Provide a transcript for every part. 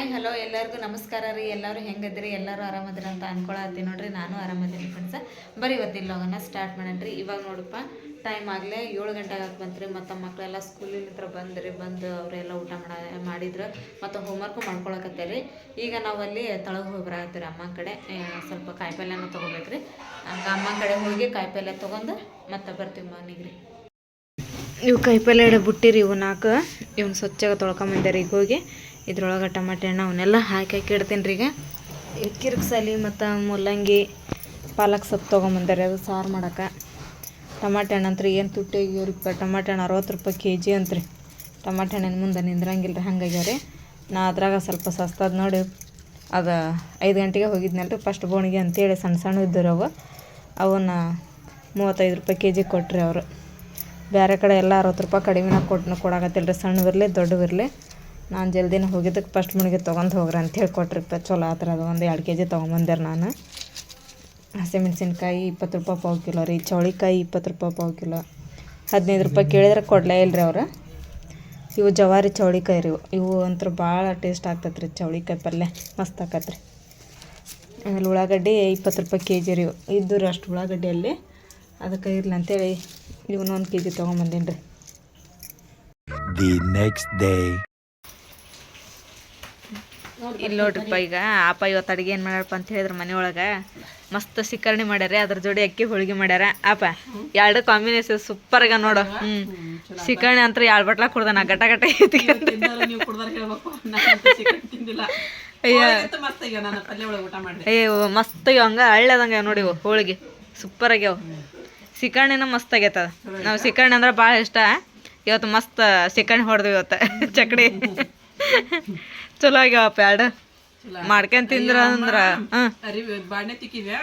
Hi, hello, ಎಲ್ಲರಿಗೂ ನಮಸ್ಕಾರ ರೀ. ಎಲ್ಲರೂ ಹೆಂಗದ್ರಿ? ಎಲ್ಲರೂ ಆರಾಮದ್ರಿ ಅಂತ ಅನ್ಕೊಳತ್ತೀನಿ ನೋಡ್ರಿ. ನಾನು ಆರಾಮದಿನಿ ಫ್ರೆಂಡ್ಸ ಬರೀ ಇವತ್ತಿಲ್ಲ ಹೋಗೋಣ ಸ್ಟಾರ್ಟ್ ಮಾಡಣ್ರಿ. ಇವಾಗ ನೋಡಪ್ಪ ಟೈಮ್ ಆಗಲೇ ಏಳು ಗಂಟೆಗೆ ಆಕೆ ಬಂತು ರೀ ಮತ್ತು ಮಕ್ಕಳೆಲ್ಲ ಸ್ಕೂಲಿನ ಬಂದ್ರಿ, ಬಂದು ಅವರೆಲ್ಲ ಊಟ ಮಾಡ, ಮಾಡಿದ್ರು. ಮತ್ತು ಹೋಮ್ವರ್ಕು ಮಾಡ್ಕೊಳಕತ್ತೇರಿ. ಈಗ ನಾವು ಅಲ್ಲಿ ತಳಗೆ ಬರತ್ತೀರಿ ಅಮ್ಮನ ಕಡೆ. ಸ್ವಲ್ಪ ಕಾಯಿಪಲ್ಯನ ತೊಗೋಬೇಕ್ರಿ. ಹಂಗೆ ಅಮ್ಮನ ಕಡೆ ಹೋಗಿ ಕಾಯಿಪಲ್ಯ ತೊಗೊಂಡು ಮತ್ತೆ ಬರ್ತೀವಿ ಮನೆಗೆ ರೀ. ಇವು ಕಾಯಿಪಲ್ಯ ಬುಟ್ಟಿರಿ ಇವು ನಾಲ್ಕು ಇವ್ನ ತೊಳ್ಕೊಂಬಂದೆ ರೀ ಈಗ ಹೋಗಿ. ಇದ್ರೊಳಗೆ ಟಮಾಟೆ ಹಣ್ಣು ಅವನ್ನೆಲ್ಲ ಹಾಕಿ ಹಾಕಿ ಇಡ್ತೀನಿ ರೀ ಈಗ. ಕಿರ್ಕ್ಸಲಿ ಮತ್ತು ಮೂಲಂಗಿ, ಪಾಲಕ್ ಸೊಪ್ಪು ತೊಗೊಂಬಂದಾರೆ, ಅದು ಸಾರು ಮಾಡೋಕೆ ಟಮಾಟೆ ಹಣ್ಣು ಅಂತ್ರಿ, ಏನು ತುಟ್ಟಿ ಆಗ್ಯಾವ್ರಿಪ್ಪ ಟಮಾಟೆ ಹಣ್ಣು ಅರವತ್ತು ರೂಪಾಯಿ ಕೆ ಜಿ ಅಂತ್ರಿ. ಟಮಾಟೆ ಹಣ್ಣಿನ ಮುಂದೆ ನಿಂದ್ರಂಗಿಲ್ಲ ರೀ ಹಂಗಾಗ್ಯಾವ ನಾ ಅದ್ರಾಗ ಸ್ವಲ್ಪ ಸಸ್ತದ ನೋಡಿ, ಅದು ಐದು ಗಂಟೆಗೆ ಹೋಗಿದ್ನಲ್ರಿ ಫಸ್ಟ್ ಬೋಣಿಗೆ ಅಂತೇಳಿ ಸಣ್ಣ ಸಣ್ಣ ಇದ್ದರು ಅವು. ಅವನ್ನ ಮೂವತ್ತೈದು ರೂಪಾಯಿ ಕೆ ಜಿ ಕೊಟ್ರಿ ಅವರು. ಬೇರೆ ಕಡೆ ಎಲ್ಲ ಅರವತ್ತು ರೂಪಾಯಿ ಕಡಿಮೆನಾಗ ಕೊಟ್ಟು ಕೊಡಾಕತ್ತಿಲ್ಲ ರೀ ಸಣ್ಣವಿರಲಿ ದೊಡ್ಡವಿರಲಿ ನಾನು ಜಲ್ದಿನ ಹೋಗಿದ್ದಕ್ಕೆ ಫಸ್ಟ್ ಮುಣಿಗೆ ತೊಗೊಂಡು ಹೋಗ್ರಿ ಅಂತ ಹೇಳಿ ಕೊಟ್ರಿಪ್ಪ. ಚಲೋ ಆತ್ರ ಅದು, ಒಂದು ಎರಡು ಕೆ ಜಿ ತೊಗೊಂಬಂದ್ಯಾರ ನಾನು. ಹಸಿಮೆಣ್ಸಿನ್ಕಾಯಿ ಇಪ್ಪತ್ತು ರೂಪಾಯಿ ಪಾವು ಕಿಲೋ ರೀ, ಚೌಳಿಕಾಯಿ ಇಪ್ಪತ್ತು ರೂಪಾಯಿ ಪಾವು ಕಿಲೋ. ಹದಿನೈದು ರೂಪಾಯಿ ಕೇಳಿದ್ರೆ ಕೊಡಲೇ ಇಲ್ಲ ರೀ ಅವ್ರು. ಇವು ಜವಾರಿ ಚೌಳಿಕಾಯಿ ರೀ ಇವು. ಅಂತೂ ಭಾಳ ಟೇಸ್ಟ್ ಆಗ್ತೈತೆ ರೀ ಚೌಳಿಕಾಯಿ ಪಲ್ಯ, ಮಸ್ತ್ ಆಕತ್ರಿ. ಆಮೇಲೆ ಉಳ್ಳಾಗಡ್ಡಿ ಇಪ್ಪತ್ತು ರೂಪಾಯಿ ಕೆ ಜಿ ರೀ ಇದ್ದು ರೀ ಅಷ್ಟು ಉಳ್ಳಾಗಡ್ಡಿಯಲ್ಲಿ ಅದಕ್ಕೆ ಇರಲಿ ಅಂತೇಳಿ ಇವನ್ನೊಂದು ಕೆ ಜಿ ತೊಗೊಂಬಂದೀನಿ ರೀ ದಿ ನೆಕ್ಸ್ಟ್ day. ಇಲ್ಲಿ ನೋಡ್ರಿಪ್ಪ ಈಗ. ಆಪ ಇವತ್ತು ಅಡುಗೆ ಏನು ಮಾಡ್ಯಾರಪ್ಪ ಅಂತ ಹೇಳಿದ್ರು ಮನೆಯೊಳಗೆ. ಮಸ್ತ್ ಸಿಕ್ಕರಣೆ ಮಾಡ್ಯಾರ ಅದ್ರ ಜೋಡಿ ಅಕ್ಕಿ ಹೋಳಿಗೆ ಮಾಡ್ಯಾರ. ಆಪ ಎರಡು ಕಾಂಬಿನೇಷನ್ ಸೂಪರ್ ಆಗ ನೋಡು. ಹ್ಮ್ ಸಿಕ್ಕರಣೆ ಅಂತ ಎರಡು ಬಟ್ಲ ಕುಡ್ದಾನ? ಗಟ ಗಟ ಅಯ್ಯ. ಮಸ್ತ್ ಮಸ್ತ್ ಹಂಗ ಹಳ್ಳದಂಗ ನೋಡಿ ಹೋಳಿಗೆ. ಸೂಪರ್ ಆಗ್ಯಾವ. ಸಿಕ್ಕರ್ಣಿನ ಮಸ್ತ್ ಆಗೈತದ ನಾವು ಸಿಕ್ಕರ್ಣಿ ಅಂದ್ರೆ ಭಾಳ ಇಷ್ಟ. ಇವತ್ತು ಮಸ್ತ್ ಸಿಕ್ಕರ್ಣಿ ಹೊಡೆದ್ವಿ ಇವತ್ತು. ಚಕಡಿ. ಚಲೋ ಆಗ್ಯಾವ ಪ್ಯಾಡ ಮಾಡ್ಕೊಂಡ್ ತಿಂದ್ರ ಅಂದ್ರ ಅರಿವಿ ಬಾಣೆ ತಿಕ್ಕಿದ್ಯಾ.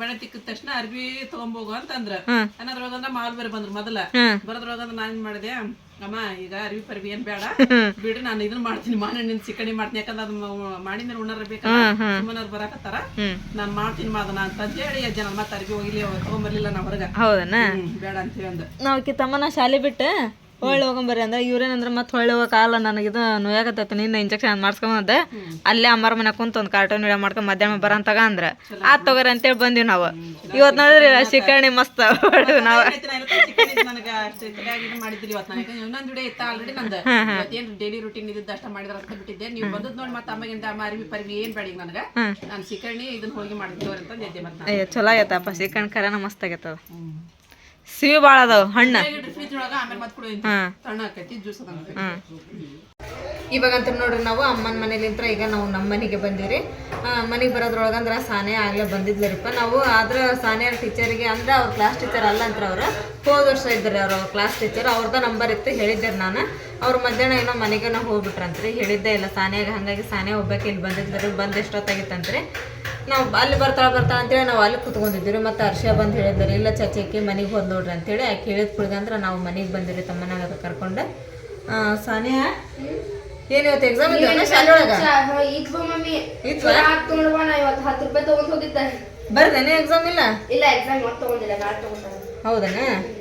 ಬಾಣೆ ತಿಕ್ಕಿದ ತಕ್ಷಣ ಅರ್ಬಿ ತಗೊಂಬೋಗು ಅಂತಂದ್ರ. ಅನ್ನೋದ್ರೊಳಗಂದ್ರ ಮಾಲ್ ಬೇರೆ ಬಂದ್ರು ಮೊದಲ. ಬರೋದ್ರೊಳಗಂದ್ರ ನಾನ್ ಏನ್ ಮಾಡಿದೆ ಅಮ್ಮ ಈಗ ಅರ್ವಿ ಪರ್ವಿ ಏನ್ ಬೇಡ ಬಿಡು ನಾನು ಇದನ್ನ ಮಾಡ್ತೀನಿ ಮಾನೆಣ್ಣಿನ ಸಿಕ್ಕಣಿ ಮಾಡ್ತೀನಿ. ಯಾಕಂದ್ರೆ ಅದು ಮಾಡಿದ್ರೆ ಉಣ್ಣಾರ ಬೇಕಲ್ಲ ಸುಮ್ಮನವ್ರು ಬರಾಕತ್ತಾರ. ನಾನ್ ಮಾಡ್ತೀನಿ ಮಾದನ ಅಂತ ಹೇಳಿ ಜನ ಮತ್ತೆ ಅರ್ಬಿ ಹೋಗಿಲಿ ತಗೊಂಬರ್ಲಿಲ್ಲ ನಾ ಹೊರಗ. ಹೌದನ? ಬೇಡ ಅಂತೇಳಿ ಅಂದ. ನಾವ್ ತಮ್ಮನ ಶಾಲೆ ಬಿಟ್ಟು ಹೊಳ್ಳಿ ಹೋಗಂಬರ್ರಿ ಅಂದ್ರೆ ಇವ್ರೇನಂದ್ರ ಮತ್ತೆ ಹೊಳ್ಳಿ ಹೋಗಕ್ಕಾಗಲ್ಲ ಇದು ನೋಯಾಕತ್ತೈತೆ. ನಿನ್ನ ಇಂಜೆಕ್ಷನ್ ಮಾಡಿಸ್ಕೊಂಬಂದ. ಅಲ್ಲೇ ಅಮ್ಮರ ಮನೆ ಕುಂತ ಒಂದು ಕಾರ್ಟೂನ್ ವಿಡಿಯೋ ಮಾಡ್ಕೊಂಡ್ ಮಧ್ಯಾಹ್ನ ಬರಂತ ತಗ ಅಂದ್ರ. ಆ ತಗೋರಿ ಅಂತೇಳಿ ಬಂದಿವಿ ನಾವು. ಇವತ್ತು ನೋಡಿದ್ರಿ ಶಿಕರಣಿ ಮಸ್ತ್ ಹೊಡೆದು ನಾವು. ಡೈಲಿ ರೂಟೀನ್ ಇದ್ದಿದ್ದು ಅಷ್ಟ ಮಾಡಿದ್ರ ಅಂತ ಬಿಟ್ಟಿದ್ದೆ. ನೀವು ಬಂದದ್ ನೋಡಿ ಮತ್ತೆ ಅಮ್ಮಗಿಂದ ಅಮ್ಮ ಅರಿವಿ ಪರಿವಿ ಏನ್ ಬೇಡಿ ನನಗ. ನಾನು ಚಿಕಣ್ಣಿ ಇದನ್ನ ಹೋಗಿ ಮಾಡಿದ್ವಿ ಅಂತ ಚಲೋ ಆಗೈತಪ್ಪ. ಶಿಕಣ್ ಕರನ ಮಸ್ತ್ ಆಗೈತದ. ಸಿಹಿ ಭಾಳ ಅದಾವ ಹಣ್ಣ. ಇವಾಗಂತ ನೋಡ್ರಿ ನಾವು ಅಮ್ಮನ ಮನೇಲಿಂತ್ರ ಈಗ ನಾವು ನಮ್ಮ ಮನೆಗೆ ಬಂದಿವ್ರಿ. ಮನೆಗೆ ಬರೋದ್ರೊಳಗಂದ್ರ ಸಾನೆ ಆಗ್ಲೇ ಬಂದಿದ್ಲರಿಪ್ಪ. ನಾವು ಆದ್ರ ಸಾನಿಯಾರ ಟೀಚರ್ಗೆ ಅಂದ್ರೆ ಅವ್ರ ಕ್ಲಾಸ್ ಟೀಚರ್ ಅಲ್ಲ ಅಂತ ಅವ್ರು ಹೋದ ವರ್ಷ ಇದ್ರಿ ಅವ್ರ ಕ್ಲಾಸ್ ಟೀಚರ್ ಅವ್ರದ ನಂಬರ್ ಇತ್ತು, ಹೇಳಿದ್ದೆ ನಾನು. ಅವ್ರ ಮಧ್ಯಾಹ್ನ ಏನೋ ಮನೆಗೆ ನಾವು ಹೋಗ್ಬಿಟ್ರಂತ್ರಿ. ಹೇಳಿದ್ದೆ ಇಲ್ಲ, ಸಾನ್ಯಾಗ ಹಂಗಾಗಿ ಸಾನೆ ಹೋಗ್ಬೇಕು, ಇಲ್ಲಿ ಬಂದಿದ್ರಿ ಬಂದು ಎಷ್ಟೊತ್ತಾಗಿತ್ತಂತ್ರಿ. ನಾವು ಅಲ್ಲಿ ಬರ್ತಾಳೆ ಬರ್ತಾ ಅಂತೇಳಿ ನಾವು ಅಲ್ಲಿ ಕುತ್ಕೊಂಡಿದ್ದೀವಿ ಮತ್ತು ಹರ್ಷ ಬಂದು ಹೇಳಿದ್ರಿ ಇಲ್ಲ ಚಚಕ್ಕೆ ಮನೆಗೆ ಹೋದ್ ನೋಡ್ರಿ ಅಂತೇಳಿ. ಆಕೆ ಹೇಳಿದ ಅಂದ್ರೆ ನಾವು ಮನೆಗೆ ಬಂದಿರಿ ತಮ್ಮನಾಗ ಕರ್ಕೊಂಡು. ಸಾನಿಯಾ ಏನು ಇವತ್ತು ಎಕ್ಸಾಮ್ ಇದ್ದಾವೆ ಶಾಲೆ ಒಳಗ? ಇದ್ವು ಮಮ್ಮಿ. ಇತ್ವಾ? ತಗೊಂಡ್ಬಾ ನಾ ಇವತ್ತು ಹತ್ತು ರೂಪಾಯಿ ತಗೊಂಡ್ ಹೋಗಿದ್ದೆ. ಬರ್ದೇನೆ ಎಕ್ಸಾಮ್ ಇಲ್ಲ? ಇಲ್ಲ ಎಕ್ಸಾಮ್ ಇವತ್ತು ತಗೊಂಡಿಲ್ಲ ನಾಳೆ ತಗೊಂಡ್ತಾರೆ ಹೌದನ?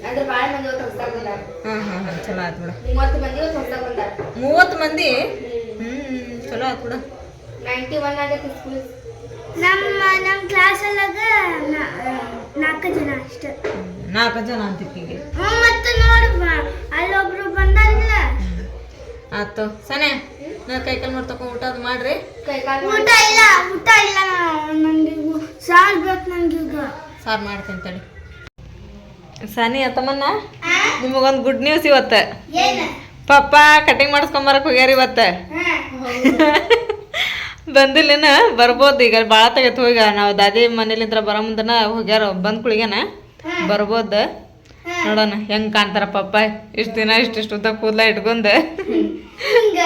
ಅಂದ್ರೆ ಭಾಳ ಮಂದಿ ಇವತ್ತು ಹೊಸ್ದಾಗ ಬಂದಾರ. ಹಾಂ ಹಾಂ ಹಾಂ ಚಲೋ ಆಯ್ತು ಬಿಡ. ಮೂವತ್ತು ಮಂದಿ ಇವತ್ತು ಹೊಸ್ದಾಗ ಬಂದಾರ. ಮೂವತ್ತು ಮಂದಿ? ಹ್ಞೂ ಚಲೋ ಆಯ್ತು ಬಿಡ. ನೈಂಟಿ ಒನ್ ಆಗೈತಿ ಸ್ಕೂಲ್ ನಮ್ಮ ನಮ್ಮ ಕ್ಲಾಸಲ್ಲಾಗ ನಾಲ್ಕು ಜನ ಅಷ್ಟೇ. ನಾಲ್ಕು ಜನ ಅಂತಿಕ್ಕಿಗೆ ಹ್ಞೂ ಮತ್ತೆ ನೋಡು ಅಲ್ಲೊಬ್ರು ಬಂದಾರಿಲ್ಲ. ಆಯ್ತು ಸನೆ ನಾ ಕೈ ಕಾಲು ಮಾಡಿ ತಗೊಂಡು ಊಟ ಅದು ಮಾಡ್ರಿ. ಊಟ ಇಲ್ಲ ಊಟ ಇಲ್ಲ. ನನಗೆ ಸಾರ್ ಬೇಕು ನನಗೆ ಈಗ. ಸಾರು ಮಾಡ್ತೀನಿ ತಡಿ. ಸನಿ ಅತ್ತಮ್ಮನ್ನ? ನಿಮಗೊಂದು ಗುಡ್ ನ್ಯೂಸ್ ಇವತ್ತೆ. ಏನು? ಪಪ್ಪ ಕಟಿಂಗ್ ಮಾಡಿಸ್ಕೊಂಬರಕ್ ಹೋಗ್ಯಾರ ಇವತ್ತು. ಬಂದಿಲ್ಲೇನ ಬರ್ಬೋದು ಈಗ ಭಾಳ ತೆಗೈತೆ ಹೋಗ ನಾವು ದಾದಿ ಮನೇಲಿಂದ್ರ ಬರೋ ಮುಂದನ ಹೋಗ್ಯಾರ ಬಂದ್ ಕುಳಿಗೇನ ಬರ್ಬೋದು. ನೋಡೋಣ ಹೆಂಗ್ ಕಾಣ್ತಾರ ಪಪ್ಪ ಇಷ್ಟು ದಿನ ಇಷ್ಟಿಷ್ಟು ಉದ್ದ ಕೂದಲ ಇಟ್ಕೊಂಡು. ಹಿಂಗ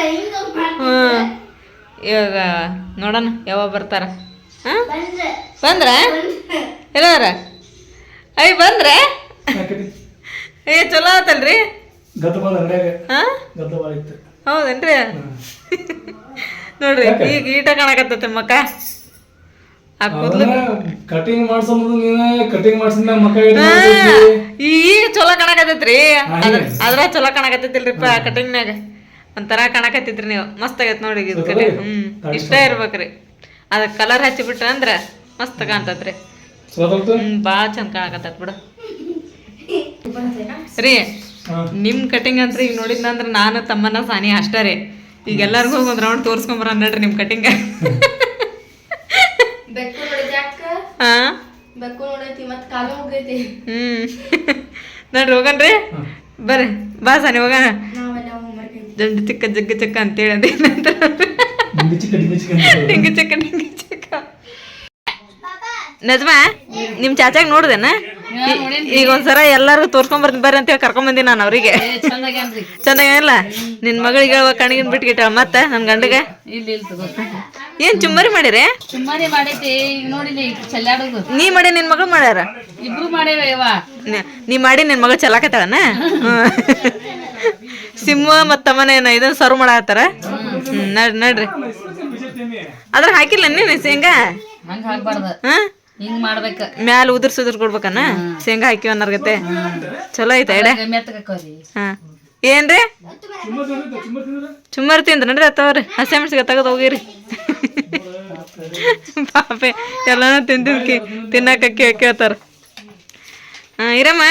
ಇವಾಗ ನೋಡೋಣ ಯಾವಾಗ ಬರ್ತಾರ. ಹಾಂ? ಬಂದ್ರೆ? ಎಲ್ಲಾರ? ಐ ಬಂದ್ರ? ಏ ಚಲೋ ಆತಲ್ರಿ? ಹಾಂ? ಹೌದೇನ್ರಿ? ನೋಡ್ರಿ ಈಗ ಈಟ ಕಾಣಕತ್ತೈತೆ ಮಕ್ಕ ಆ ಕೂದಲು ಕಟಿಂಗ್ ಮಾಡ್ಸೋದು ನೀನೇ ಕಟಿಂಗ್ ಮಾಡ್ಸಿದ ಮಕ್ಕ ಈಗ ಚಲೋ ಕಾಣಕತ್ತೈತ್ರಿ. ಅದ್ರ ಅದ್ರ ಚಲೋ ಕಾಣಕತ್ತೈತಿಲ್ರಿಪ್ಪ ಕಟಿಂಗ್ನಾಗ ಒಂಥರ ಕಾಣಕತ್ತಿದ್ರಿ ನೀವು. ಮಸ್ತ್ ಆಗೈತೆ ನೋಡಿ ಇದು ಕಡೆ ಹ್ಮ್ ಇಷ್ಟ ಇರ್ಬೇಕ್ರಿ. ಅದಕ್ಕೆ ಕಲರ್ ಹಚ್ಚಿಬಿಟ್ರೆ ಅಂದ್ರೆ ಮಸ್ತ್ ಕಾಣ್ತತ್ರಿ. ಭಾಳ ಚಂದ ಕಾಣಕತ್ತೈತೆ ಬಿಡು. ರೀ ನಿಮ್ ಕಟಿಂಗ್ ಅಂತ ಈಗ ನೋಡಿದ್ನಂದ್ರ ನಾನು ತಮ್ಮನ ಸಾನಿ ಅಷ್ಟೇ ರೀ. ಈಗ ಎಲ್ಲಾರ್ಗೂ ಒಂದ್ ರೌಂಡ್ ತೋರಿಸ್ಕೊಂಬರ ನಡ್ರಿ ನಿಮ್ಮ ಕಟಿಂಗ್ ಹ್ಮ್. ನೋಡ್ರಿ ಹೋಗನ್ರಿ. ಬರ್ರಿ. ಬಾ ಸಾನಿ ಹೋಗೋಣ. ಜಂಡು ಚಿಕ್ಕ ಜಗ್ಗ ಚಕ್ಕ ಅಂತೇಳಿ ಅಂದೆ ನಂತರ ಡಿಂಗಿ ಚಿಕ್ಕ ಡಿಂಗಿ ಚಿಕ್ಕ. ನಜ್ಮಾ ನಿಮ್ ಚಾಚಾಗ ನೋಡ್ದೇನ? ಈಗ ಒಂದ್ಸರ ಎಲ್ಲಾರು ತೋರ್ಸ್ಕೊಂಡ್ ಬರ್ತೀನಿ ಬರ್ರಿ ಅಂತೇಳಿ ಕರ್ಕೊಂಡ್ ಬಂದಿ ನಾನು ಅವ್ರಿಗೆ. ಏನಿಲ್ಲ ನಿನ್ ಮಗಳಿಗೆ ಹೇಳುವ ಕಣಿಗಿನ್ ಬಿಟ್ಗಿಟ್ಟಾಳ ಮತ್ತೆ ನನ್ ಗಂಡಗ? ಏನ್ ಚುಮ್ಮರಿ ಮಾಡಿರಿ? ನೀ ಮಾಡಿ ನಿನ್ ಮಗಳು ಮಾಡ್ಯಾರ? ನೀ ಮಾಡಿ ನಿನ್ ಮಗಳು ಚಲಾಕತ್ತಾಳನ ಸಿಂಹ ಮತ್ತ ಮನೆ ಏನ ಇದನ್ನ ಸರ್ವ್ ಮಾಡತ್ತಾರ ಹ್ಮ್ ನಡ್ ನಡ್ರಿ. ಅದ್ರ ಹಾಕಿಲ್ಲ ನೀನ್ ಶೇಂಗಾ ಹಾ? ಹಿಂಗ್ ಮಾಡ್ಬೇಕ. ಮ್ಯಾಲ ಉದುರ್ಸ್ ಉದುರ್ ಕೊಡ್ಬೇಕನ? ಶೇಂಗಾ ಹಾಕಿ ಅನ್ನರ್ಗತೆ? ಚಲೋ ಐತೆ ಎಡೆ? ಹಾ. ಏನ್ರಿ? ಚುಮ್ಮರ್ ತಿಂದ್ರ ನಡ್ರಿ ಅತ್ತವ್ರಿ ಹಸಿ ಮೆಣಸಿಗೆ ತಗದ್ ಹೋಗಿರಿ. ಪಾಪೆ ಎಲ್ಲಾನು ತಿಂದಿದ್ಕಿ ತಿನ್ನಕ ಕೇಳ್ತಾರ. ಹಾ ಇರಮ್ಮ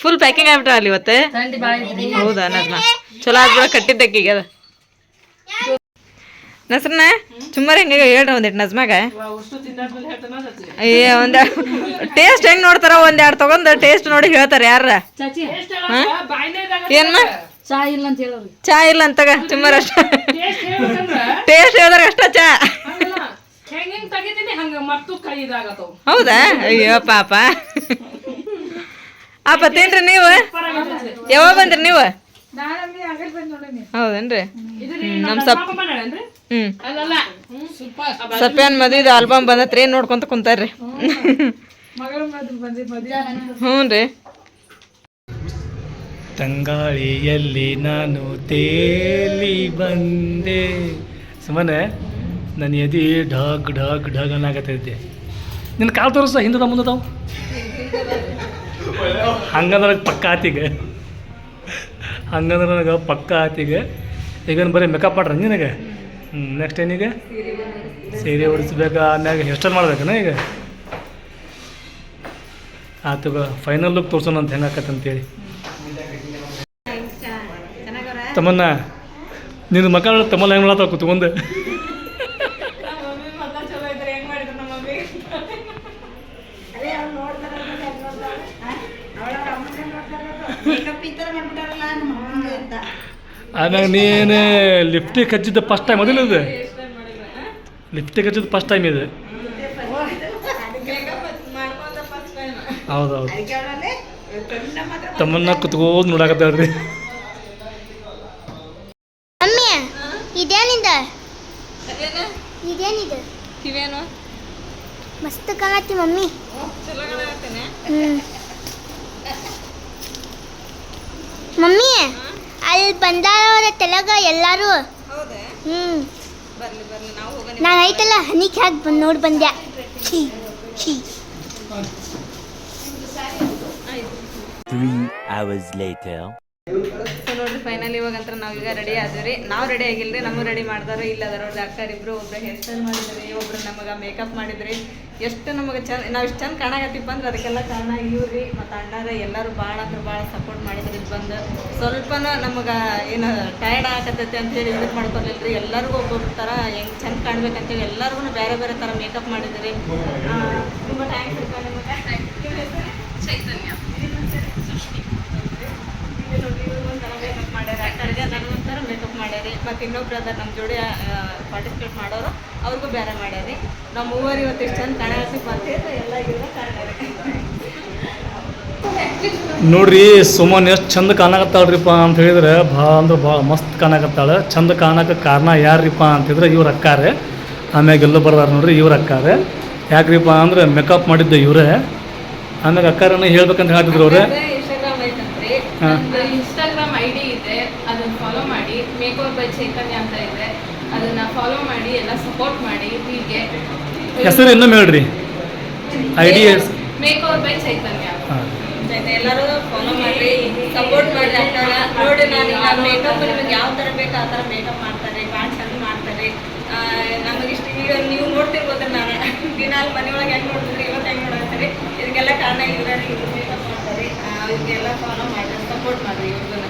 ಫುಲ್ ಪ್ಯಾಕಿಂಗ್ ಆಗ್ಬಿಟ್ಟ ಅಲ್ಲಿ ಇವತ್ತು? ಹೌದಾ ನಜ್ಮ ಚಲೋ ಆಗ್ಬಿಡ ಕಟ್ಟಿದ್ದಕ್ಕೀಗ ನಸ್ರನ ಸುಮಾರು ಹೆಂಗ ಹೇಳ್ರಿ ಒಂದಿಟ್ಟು ನಜ್ಮಾಗ ಅಯ್ಯ ಒಂದ್ ಟೇಸ್ಟ್ ಹೆಂಗ್ ನೋಡ್ತಾರ ಒಂದ್ ಎರಡ್ ತಗೊಂಡ್ ಟೇಸ್ಟ್ ನೋಡಿ ಹೇಳ್ತಾರ ಯಾರ ಏನ್ ಏನ್ಮ ಚಾ ಇಲ್ಲ ಅಂತ ಹೇಳೋರು. ಚಾ ಇಲ್ಲ ಅಂತಗ ಚುಮ್ಮರ್ ಅಷ್ಟ. ಟೇಸ್ಟ್ ಹೇಳಿದ್ರ ಅಷ್ಟ ಚಾ. ಹೌದಾ? ಅಯ್ಯೋ ಪಾಪ. ಅಪ್ಪ ತಿನ್ರಿ ನೀವು? ಯಾವಾಗ ಬಂದ್ರಿ ನೀವು? ಹೌದೇನ್ರಿ? ಹ್ಮ್, ನಮ್ ಸಪ್ ಹ್ಮ್. ಸಪ್ಯಾನ್ ಮದ್ವಿದ ಆಲ್ಬಮ್ ಬಂದತ್ರಿ ನೋಡ್ಕೊಂತ ಕುಂತಾರ್ರಿ. ಹ್ಞೂ. ರೀ ತಂಗಾಳಿಯಲ್ಲಿ ನಾನು ತೇಲಿ ಬಂದೆ. ಸುಮ್ಮನೆ ನನ್ನ ಎದಿ ಢಗ್ ಢಗ್ ಢಗ್ ಅನ್ನಾಗತ್ತೈತೆ ನಿನ್ನ ಕಾಲು ತೋರಿಸ ಹಿಂದದ ಮುಂದದವು ಹಂಗಂದ್ರೆ ನನಗೆ ಪಕ್ಕ ಆತಿಗೆ. ಹಂಗಂದ್ರೆ ನನಗೆ ಪಕ್ಕ ಆತೀಗ. ಈಗ ಬರೀ ಮೇಕಪ್ ಮಾಡ್ರಿ ನಿನಗೆ ಹ್ಞೂ ನೆಕ್ಸ್ಟ್ ಏನೀಗ ಸೀರೆ ಉಡಿಸ್ಬೇಕಾ? ಆಮ್ಯಾಗ ಹೇರ್ ಸ್ಟೈಲ್ ಮಾಡ್ಬೇಕನ ಈಗ? ಆತು ಫೈನಲ್ ಲುಕ್ ತೋರ್ಸೋಣ ಅಂತ ಹೆಂಗಾಕತ್ತೆ ಅಂತೇಳಿ. ತಮ್ಮನ್ನ ನಿನ್ನ ಮಕ್ಕಳ ತಮ್ಮಲ್ಲ ಹೆಂಗೆ ಮಾಡ್ತಾವ ಕುತ್ಕೊಂಡು? ಆಮ್ಯಾಗ ನೀನು ಲಿಫ್ಟಿಗೆ ಹಚ್ಚಿದ್ದ ಫಸ್ಟ್ ಟೈಮ್ ಅದಿಲ್ಲ ಇದು? ಲಿಫ್ಟಿಗೆ ಹಚ್ಚಿದ್ದು ಫಸ್ಟ್ ಟೈಮ್ ಇದು? ಹೌದೌದು. ತಮ್ಮನ್ನ ಕುತ್ಕೋದು ನೋಡಕತ್ತಾಳ್ರಿ. ಮಮ್ಮಿ ಇದೇನಿದೆ? ಇದೇನಿದು? ಕಿವೇನು ಮಸ್ತ್ ಕಾಣತ್ತಿ ಮಮ್ಮಿ. ಹ್ಮ್. ಮಮ್ಮಿ ಅಲ್ಲಿ ಬಂದಾರ ತೆಲಗ ಎಲ್ಲಾರು. ಹೌದಾ? ಹ್ಮ್. ಬರ್ಲಿ ಬರ್ಲಿ ನಾವು ಹೋಗೋಣ. ನಾನು ಐತಲ್ಲ ಹನಿಕ್ ಹಾಕಿ ಬಂದು ನೋಡಿ ಬಂದೆ ಛೀ ಛೀ. Three hours later. ಫೈನಲ್ ಇವಾಗಂತ್ರ ನಾವೀಗ ರೆಡಿ ಆದ್ವಿ ನಾವು ರೆಡಿ ಆಗಿಲ್ರಿ ನಮ್ಮ ರೆಡಿ ಮಾಡಿದಾರೆ ಇಲ್ಲ ಅದಾರ ಡಾಕ್ಟರ್ ಅಕ್ಕರ್ ಇಬ್ರು ಒಬ್ರು ಹೇರ್ ಸ್ಟೈಲ್ ಮಾಡಿದ್ರಿ ಒಬ್ರು ನಮಗೆ ಮೇಕಪ್ ಮಾಡಿದ್ರಿ. ಎಷ್ಟು ನಮಗೆ ಚಂದ ನಾವು ಇಷ್ಟು ಚಂದ ಕಾಣಾಗತ್ತಿಪ್ಪ ಅಂದ್ರೆ ಅದಕ್ಕೆಲ್ಲ ಕಾರಣ ಇವ್ರಿ ಮತ್ತು ಅಣ್ಣಾರ ಎಲ್ಲರೂ ಭಾಳ ಅಂದ್ರೆ ಭಾಳ ಸಪೋರ್ಟ್ ಮಾಡಿದ್ರಿ ಬಂದು. ಸ್ವಲ್ಪನೂ ನಮಗೆ ಏನು ಟಯರ್ಡ್ ಆಗತ್ತೈತೆ ಅಂತ ಹೇಳಿ ಇದಕ್ಕೆ ಮಾಡ್ಕೊಲಿಲ್ಲ ರೀ ಎಲ್ಲರಿಗೂ ಒಬ್ಬೊಬ್ಬರು ಥರ ಹೆಂಗೆ ಚಂದ ಕಾಣ್ಬೇಕಂತೇಳಿ ಎಲ್ಲರಿಗೂ ಬೇರೆ ಬೇರೆ ಥರ ಮೇಕಪ್ ಮಾಡಿದ್ರಿ. ತುಂಬ ಥ್ಯಾಂಕ್ಸ್ ಇರ್ತಾರೆ ನಿಮಗೆ. ಚೈತನ್ಯ ಮೇಕಪ್ ಮಾಡ್ಯಾರ ಅಕ್ಕರಿಗೆ ನನಗೊಂಥರ ಮೇಕಪ್ ಮಾಡ್ಯಾರಿ ಮತ್ತು ಇನ್ನೊಬ್ಬ ಬ್ರದರ್ ನಮ್ಮ ಜೋಡಿ ಪಾರ್ಟಿಸಿಪೇಟ್ ಮಾಡೋರು ಅವ್ರಿಗೂ ಬೇರೆ ಮಾಡ್ಯಾರಿ. ನಾವು ಮೂವರು ಇವತ್ತು ಇಷ್ಟು ಚಂದ ಹಸಿ ಹೇಳಿ ಎಲ್ಲ ನೋಡ್ರಿ ಸುಮನ್ ಎಷ್ಟು ಚಂದ ಕಾಣಕತ್ತಾಳ್ರಿಪ್ಪ ಅಂತ ಹೇಳಿದ್ರೆ ಭಾಳ ಅಂದ್ರೆ ಭಾಳ ಮಸ್ತ್ ಕಾಣಕತ್ತಾಳ. ಚಂದ ಕಾಣಕ್ಕೆ ಕಾರಣ ಯಾರ್ರಿಪ್ಪ ಅಂತಿದ್ರೆ ಇವ್ರು ಅಕ್ಕಾರೆ. ಆಮ್ಯಾಗ ಎಲ್ಲೋ ಬರ್ದಾರ ನೋಡ್ರಿ ಇವ್ರು ಅಕ್ಕಾರೆ. ಯಾಕ್ರಿಪ್ಪ ಅಂದ್ರೆ ಮೇಕಪ್ ಮಾಡಿದ್ದ ಇವರೇ. ಆಮ್ಯಾಗ ಅಕ್ಕಾರನ್ನ ಹೇಳ್ಬೇಕಂತ ಹೇಳ್ತಿದ್ರು ಅವ್ರೆ. ಹಾಂ ಇನ್ಸ್ಟಾಗ್ರಾಮ್ ಐ ಡಿ ಇದೆ ಅದನ್ನ ಫಾಲೋ ಮಾಡಿ ಮೇಕ್ ಓವರ್ ಬೈ ಚೈತನ್ಯ ಅಂತ ಇದೆ. ಅದನ್ನ ಫಾಲೋ ಮಾಡಿ ಎಲ್ಲ ಸಪೋರ್ಟ್ ಮಾಡಿ ಹೀಗೆ. ಹೆಸರು ಇನ್ನೊಮ್ಮೆ ಹೇಳ್ರಿ. Ideas make over by Chaitanya ಎಲ್ಲರೂ ಫಾಲೋ ಮಾಡ್ರಿ ಸಪೋರ್ಟ್ ಮಾಡಿ ಅಕ್ಕಾಗ ನೋಡಿ ನಾನು ಮೇಕಪ್ ನಿಮಗೆ ಯಾವ ತರ ಬೇಕು ಆ ತರ ಮೇಕಪ್ ಮಾಡ್ತಾರೆ ಭಾಳ ಚೆಂದ ಮಾಡ್ತಾರೆ. ನಮಗೆ ಇಷ್ಟ ಈಗ ನೀವು ನೋಡ್ತಿರ್ಬೋದು ನಾನು. ದಿನಾಲ್ ಮನೆಯೊಳಗೆ ಹೆಂಗೆ ನೋಡ್ತೀರಿ ಇವತ್ತು ಹೆಂಗೆ ನೋಡ್ತಾರೆ ಇದಕ್ಕೆಲ್ಲ ಕಾರಣ ಇವ್ರೆ ಇವ್ರು ಮೇಕಪ್ ಮಾಡ್ತಾರೆ. ಆ, ಇವ್ರಿಗೆಲ್ಲ ಫಾಲೋ ಮಾಡ್ರಿ ಸಪೋರ್ಟ್ ಮಾಡ್ರಿ ಇವ್ರನ್ನ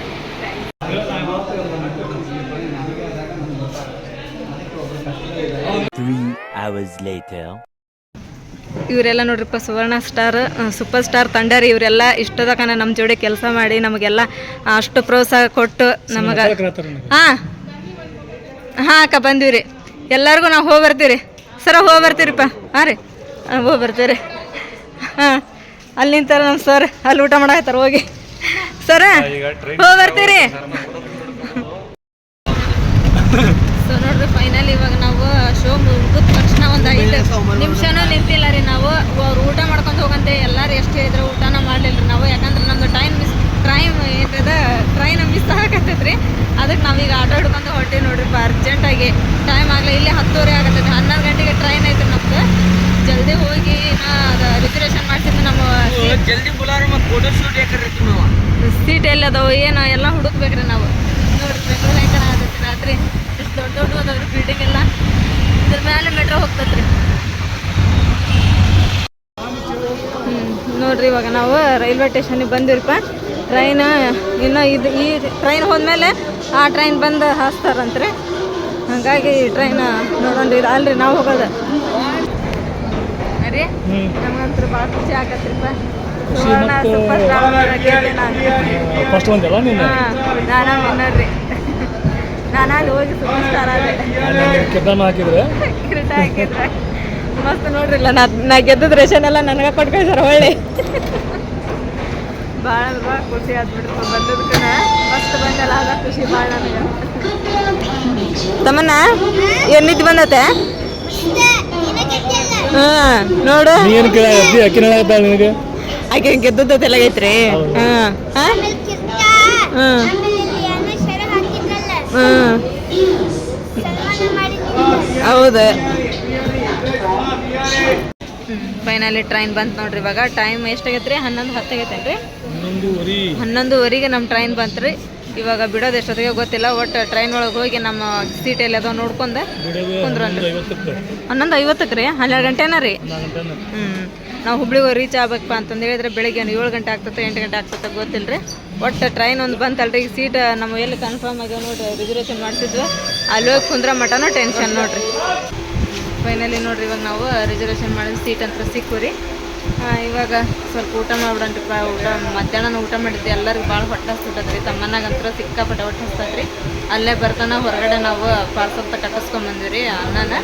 Three hours later. ಇವರೆಲ್ಲ ನೋಡ್ರಿಪ್ಪ ಸುವರ್ಣ ಸ್ಟಾರ್ ಸೂಪರ್ ಸ್ಟಾರ್ ತಂಡ ರೀ ಇವರೆಲ್ಲ ಇಷ್ಟದಕನ ನಮ್ಮ ಜೋಡಿ ಕೆಲಸ ಮಾಡಿ ನಮಗೆಲ್ಲ ಅಷ್ಟು ಪ್ರೋತ್ಸಾಹ ಕೊಟ್ಟು ನಮಗೆ ಹಾಂ. ಹಾಂ ಅಕ್ಕ ಬಂದೀವಿ ಎಲ್ಲರಿಗೂ ನಾವು ಹೋಗಿ ಬರ್ತೀವಿ ರೀ ಸರ ಹೋಗಿ ಬರ್ತೀರಿಪ್ಪ ಹಾಂ ರೀ. ಹೋಗಿ ಬರ್ತೀವಿ ರೀ ಹಾಂ. ಅಲ್ಲಿ ನಿಂತಾರ ನಮ್ಮ ಸರ್ ಅಲ್ಲಿ ಊಟ ಮಾಡಾಕತ್ತಾರ ಹೋಗಿ. ಸರ ಹೋಗಿ ಬರ್ತೀರಿ ಸೊ ನೋಡ್ರಿ ಫೈನಲ್ ಇವಾಗ ನಾವು ಶೋ ಮುಗಿದ ತಕ್ಷಣ ಒಂದು ಐದು ನಿಮಿಷನೂ ನಿಂತಿಲ್ಲ ರೀ ನಾವು. ಅವ್ರು ಊಟ ಮಾಡ್ಕೊಂಡು ಹೋಗಂತೆ ಎಲ್ಲರೂ ಎಷ್ಟು ಹೇಳಿದ್ರು ಊಟನ ಮಾಡ್ಲಿಲ್ಲ ರೀ ನಾವು. ಯಾಕಂದ್ರೆ ನಮ್ದು ಟೈಮ್ ಮಿಸ್ ಟ್ರೈನ್ ಏನಿದೆ ಟ್ರೈನ್ ಮಿಸ್ ಆಗತ್ತೈತೆ ರೀ ಅದಕ್ಕೆ ನಾವೀಗ ಆಟೋ ಹಿಡ್ಕೊಂಡು ಹೊಟ್ಟೆ ನೋಡ್ರಿಪ್ಪ ಅರ್ಜೆಂಟಾಗಿ ಟೈಮ್ ಆಗಲಿ ಇಲ್ಲಿ ಹತ್ತುವರೆ ಆಗತ್ತೈತೆ ಹನ್ನೊಂದು ಗಂಟೆಗೆ ಟ್ರೈನ್ ಐತೆ ನಮ್ದು. ಜಲ್ದಿ ಹೋಗಿ ನಾ ಅದು ರಿಸರ್ವೇಷನ್ ಮಾಡ್ಸಿದ್ದು ನಮ್ಮ ಜಲ್ದಿ ಸೀಟ್ ಎಲ್ಲಿ ಅದಾವ ಏನು ಎಲ್ಲ ಹುಡುಕ್ಬೇಕ್ರಿ ನಾವು ನೋಡ್ರಿ ಮೆಟ್ರೋ ಹೆಂಗೆ ಆಗತ್ತೆ ರಾತ್ರಿ ಎಷ್ಟು ದೊಡ್ಡ ದೊಡ್ಡ ಅದಾವ್ರಿ ಬಿಲ್ಡಿಂಗ್ ಎಲ್ಲ ಇದ್ರ ಮೇಲೆ ಮೆಟ್ರೋ ಹೋಗ್ತತ್ರಿ ಹ್ಮ್. ನೋಡ್ರಿ ಇವಾಗ ನಾವು ರೈಲ್ವೆ ಸ್ಟೇಷನಿಗೆ ಬಂದಿರಪ್ಪ ಟ್ರೈನ್ ಇನ್ನು ಇದು ಈ ಟ್ರೈನ್ ಹೋದ್ಮೇಲೆ ಆ ಟ್ರೈನ್ ಬಂದು ಹಾಸ್ತಾರಂತ್ರಿ. ಹಾಗಾಗಿ ಟ್ರೈನ್ ನೋಡೋಣ ಇದು ಅಲ್ರಿ ನಾವು ಹೋಗೋದು. ಅರೆ ನಮಗಂತೂ ಭಾಳ ಖುಷಿ ಆಗತ್ರಿಪ್ಪ ಫಸ್ಟ್ ನೀನು? ನಾನಾ ನಾನು ಅಲ್ಲಿ ಹೋಗಿ ಸೂಪರ್ ಸ್ಟಾರ್ ಆದೆ. ಕೆದ್ದಾನ ಹಾಕಿದ್ರೆ. ಕಿರೀಟ ಹಾಕಿದ್ರೆ. ಮಸ್ತ್ ನೋಡ್ರಿಲ್ಲ ನಾ ನಾ ಗೆದ್ದದ ರೇಷನ್ ಎಲ್ಲ ನನಗೆ ಕೊಟ್ಟು ಸರ್ ಒಳ್ಳೆ. ಭಾಳ ಭಾಳ ಖುಷಿ ಆದ್ಬಿಡ್ತು ಬಂದದಕ್ಕನ ಮಸ್ತ್ ಬಂದಲ್ಲ ಆಗ ಖುಷಿ ಭಾಳ ನನಗೆ. ತಮ್ಮನ್ನ ಎಲ್ಲಿದ್ದು ಬಂದತೆ? ಹಾ ನೋಡು. ನೀನು ಏನು ಕೇಳ ಅಕ್ಕಿ ಹೇಳಾಗತ್ತಾಳ ನಿನಗೆ. ಆಕೆ ಗೆದ್ದದ್ದು ತೆಲಗೈತ್ರಿ ಹಾಂ ಹಾಂ. ಹಾಂ. ಹಾಂ. ಹೌದು. ಫೈನಲಿ ಟ್ರೈನ್ ಬಂತು ನೋಡ್ರಿ ಇವಾಗ. ಟೈಮ್ ಎಷ್ಟಾಗೈತೆ ರೀ ಹನ್ನೊಂದು ಹತ್ತಾಗೈತೆ ರೀ ಹನ್ನೊಂದುವರೆ. ಹನ್ನೊಂದುವರೆಗೆ ನಮ್ಮ ಟ್ರೈನ್ ಬಂತು ರೀ ಇವಾಗ ಬಿಡೋದು ಎಷ್ಟೊತ್ತಿಗೆ ಗೊತ್ತಿಲ್ಲ ಒಟ್ಟು ಟ್ರೈನ್ ಒಳಗೆ ಹೋಗಿ ನಮ್ಮ ಸೀಟ್ ಎಲ್ಲಿ ಅದಾವ ನೋಡ್ಕೊಂಡು ಕುಂದ್ರನ್ರಿ. ಹನ್ನೊಂದು ಐವತ್ತಕ್ಕೆ. ರೀ? ಹನ್ನೆರಡು ಗಂಟೆನ ರೀ? ಹ್ಞೂ ನಾವು ಹುಬ್ಳಿಗೆ ರೀಚ್ ಆಗ್ಬೇಕಪ್ಪ ಅಂತಂದು ಹೇಳಿದ್ರೆ ಬೆಳಿಗ್ಗೆ ಏಳು ಗಂಟೆ ಆಗ್ತದೆ ಎಂಟು ಗಂಟೆ ಆಗ್ತದೆ ಗೊತ್ತಿಲ್ಲ ರೀ ಒಟ್ಟು ಟ್ರೈನ್ ಒಂದು ಬಂತಲ್ರಿ ಈಗ ಸೀಟ್ ನಮ್ಮ ಎಲ್ಲಿ ಕನ್ಫರ್ಮ್ ಆಗ್ಯಾವ ನೋಡ್ರಿ ರಿಸರ್ವೇಷನ್ ಮಾಡಿಸಿದ್ವಿ. ಅಲ್ಲಿ ಹೋಗಿ ಕುಂದ್ರ ಮಟನೂ ಟೆನ್ಷನ್ ನೋಡ್ರಿ. ಫೈನಲಿ ನೋಡ್ರಿ ಇವಾಗ ನಾವು ರಿಸರ್ವೇಷನ್ ಮಾಡಿದ ಸೀಟ್ ಅಂತ ಸಿಕ್ಕು ರೀ ಇವಾಗ ಸ್ವಲ್ಪ ಊಟ ಮಾಡ್ಬಿಡಂಟ್ರಿಪ್ಪ ಊಟ ಮಧ್ಯಾಹ್ನ ಊಟ ಮಾಡಿದ್ವಿ. ಎಲ್ಲರಿಗೂ ಭಾಳ ಹೊಟ್ಟೆ ಹಸ್ತದ್ರಿ ತಮ್ಮನಾಗಂತೂ ಸಿಕ್ಕಾಪಟ್ಟೆ ಹೊಟ್ಟೆ ರೀ ಅಲ್ಲೇ ಬರ್ತಾನ ಹೊರಗಡೆ ನಾವು ಪಾರ್ಸಲ್ ತ ರೀ ಅನ್ನನ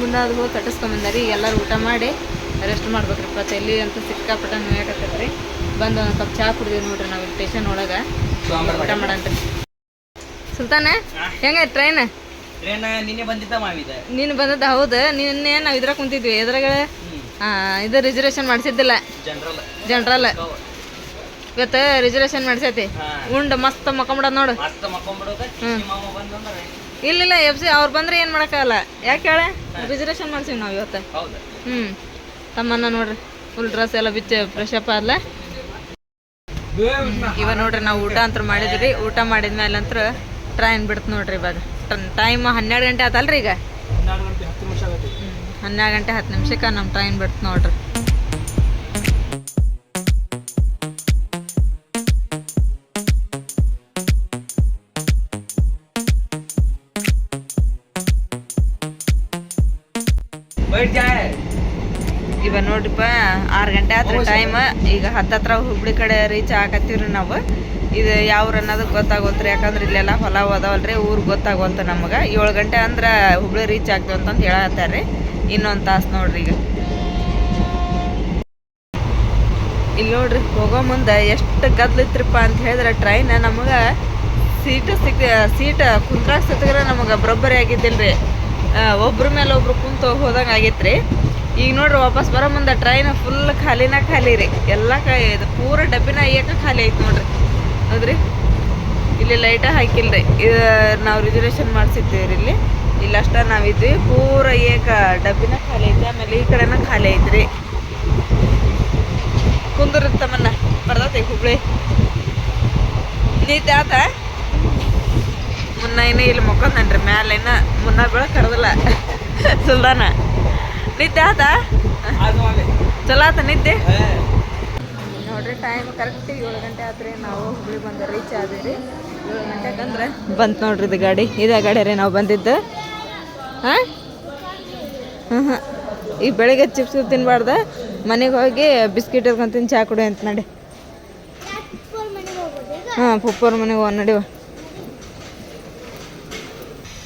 ಮುಂದೆ ಅದು ಹೋಗಿ ಕಟ್ಟಿಸ್ಕೊಂಬಂದಾರಿ. ಎಲ್ಲರೂ ಊಟ ಮಾಡಿ ರೆಸ್ಟ್ ಮಾಡ್ಬೇಕ್ರಿಪ್ಪ ತಲೆ ಅಂತೂ ಸಿಕ್ಕಾಪಟ್ಟೆ ನೋಯಾಕತ್ತೈತ್ರಿ ಬಂದು ಒಂದು ಸ್ವಲ್ಪ ಚಹಾ ಕುಡಿದೀವಿ ನೋಡ್ರಿ ನಾವು ಸ್ಟೇಷನ್ ಒಳಗೆ. ಊಟ ಮಾಡಂತ್ರಿ. ಸುಲ್ತಾನ ಹೆಂಗೈತೆ ಟ್ರೈನ್ ಟ್ರೈನ್ ನಿನ್ನೆ ಬಂದಿದ್ದ ಮಾವಿದೆ ನೀನು ಬಂದದ್ದು ಹೌದು ನಿನ್ನೆ ನಾವು ಇದ್ರಾಗ ಕುಂತಿದ್ವಿ. ಎದ್ರಾಗ ಹಾಂ ಇದು ರಿಸರ್ವೇಶನ್ ಮಾಡಿಸಿದ್ದಿಲ್ಲ. ಜನರಲ್ ಜನರಲ್ ಇವತ್ತು ರಿಸರ್ವೇಷನ್ ಮಾಡಿಸೈತಿ. ಉಂಡು ಮಸ್ತ್ ಮಕ್ಕೊಂಬಿಡೋದು ನೋಡು. ಇಲ್ಲ ಇಲ್ಲ ಎಫ್ ಸಿ ಅವ್ರು ಬಂದ್ರೆ ಏನು ಮಾಡೋಕ್ಕಾಗಲ್ಲ. ಯಾಕೆ ಹೇಳ? ರಿಸರ್ವೇಶನ್ ಮಾಡ್ಸೀವಿ ನಾವು ಇವತ್ತು. ಹ್ಞೂ ತಮ್ಮನ್ನ ನೋಡ್ರಿ. ಫುಲ್ ಡ್ರೆಸ್ ಎಲ್ಲ ಬಿಚ್ಚ ಫ್ರೆಶ್ ಅಪ್ ಆದ್ಲ. ಇವಾಗ ನೋಡ್ರಿ ನಾವು ಊಟ ಅಂತ ಮಾಡಿದ್ರಿ ಊಟ ಮಾಡಿದ್ಮೇಲೆ ಅಂತ ಟ್ರೈನ್ ಬಿಡ್ತು ನೋಡ್ರಿ ಇವಾಗ. ಟೈಮ್ ಹನ್ನೆರಡು ಗಂಟೆ ಆತಲ್ರಿ ಈಗ? ಹನ್ನೆರಡು ಗಂಟೆ ಹತ್ತು ನಿಮಿಷಕ್ಕ ನಮ್ಮ ಟ್ರೈನ್ ಬಿಡ್ತು ನೋಡ್ರಿ. ಇವ ನೋಡ್ರಿಪ್ಪ ಆರು ಗಂಟೆ ಆತ್ರಿ ಟೈಮ್ ಈಗ ಹತ್ತತ್ರ ಹುಬ್ಳಿ ಕಡೆ ರೀಚ್ ಆಗತ್ತೀವ್ರಿ ನಾವು. ಇದು ಯಾವ ಅನ್ನೋದು ಗೊತ್ತಾಗೋತ್ರಿ ಯಾಕಂದ್ರೆ ಇಲ್ಲೆಲ್ಲ ಹೊಲ ಅದಾವಲ್ರಿ, ಊರು ಗೊತ್ತಾಗೋಲ್ತ ನಮಗೆ. ಏಳು ಗಂಟೆ ಅಂದ್ರೆ ಹುಬ್ಳಿ ರೀಚ್ ಆಗ್ತೇವೆ ಅಂತಂದು ಹೇಳತ್ತಾರ್ರಿ. ಇನ್ನೊಂದು ತಾಸು ನೋಡ್ರಿ ಈಗ. ಇಲ್ಲಿ ನೋಡ್ರಿ, ಹೋಗೋ ಮುಂದೆ ಎಷ್ಟು ಗದ್ಲಿತ್ರಿಪ್ಪ ಅಂತ ಹೇಳಿದ್ರೆ ಟ್ರೈನ್ ನಮಗೆ ಸೀಟ್ ಸಿಕ್ ಸೀಟ್ ಕುಂತ್ರಾಗ ಸತ್ಗರ ನಮಗೆ ಬರೋಬ್ಬರಿ ಆಗಿದ್ದಿಲ್ರಿ. ಒಬ್ರ ಮೇಲೆ ಒಬ್ರು ಕುಂತು ಹೋದಂಗೆ ಆಗೈತ್ರಿ. ಈಗ ನೋಡ್ರಿ ವಾಪಸ್ ಬರೋ ಮುಂದೆ ಟ್ರೈನ್ ಫುಲ್ ಖಾಲಿನ ಖಾಲಿ ರೀ. ಎಲ್ಲ ಕ ಇದು ಪೂರ ಡಬ್ಬಿನ ಏಕ ಖಾಲಿ ಐತೆ ನೋಡ್ರಿ. ಹೌದ್ರಿ? ಇಲ್ಲಿ ಲೈಟ ಹಾಕಿಲ್ರಿ. ಇದು ನಾವು ರಿಸರ್ವೇಶನ್ ಮಾಡಿಸಿದ್ದೇವೆ ರೀ ಇಲ್ಲಿ. ಇಲ್ಲಿ ಅಷ್ಟ ನಾವಿದ್ವಿ. ಪೂರ ಏಕ ಡಬ್ಬಿನ ಖಾಲಿ ಐತಿ. ಆಮೇಲೆ ಈ ಕಡೆನ ಖಾಲಿ ಐತ್ರಿ. ಕುಂದುರುತ್ತಮನ್ನ ಬರ್ತೈತಿ ಹುಬ್ಳಿ. ನೀತ ಆತ ಮುನ್ನ ಇನ್ನೂ ಇಲ್ಲಿ ಮುಕ್ಕೊಂಡ್ರಿ ಮ್ಯಾಲೇನ ಮುನ್ನ ಬೆಳ ಕರೆದಿಲ್ಲ ಸುಲ್ದಾನ ನಿದ್ದೆ ಆತ ಚಲೋ ಆತ ನಿದ್ದೆ? ಟೈಮ್ ಕರೆಕ್ಟ್ ಏಳು ಗಂಟೆ ಆದ್ರೆ ನಾವು ಹುಬ್ಳಿ ಬಂದು ರೀಚ್ ಆದಿರಿ ಏಳು ಗಂಟೆ ಅಂದ್ರೆ ಬಂತು ನೋಡ್ರಿ ಇದು ಗಾಡಿ. ಇದೇ ಗಾಡಿ ರೀ ನಾವು ಬಂದಿದ್ದು. ಹಾಂ? ಹಾಂ ಹಾಂ ಈಗ ಬೆಳಿಗ್ಗೆ ಚಿಪ್ಸ್ ತಿನ್ಬಾರ್ದ. ಮನೆಗೆ ಹೋಗಿ ಬಿಸ್ಕಿಟ್ ಇರ್ಕೊಂಡು ತಿಂದು ಚಾ ಕುಡಿ ಅಂತ ನಡಿ. ಹಾಂ ಪುಪ್ಪವ್ರ ಮನೆಗೆ ಹೋಗಿ ನಡಿವ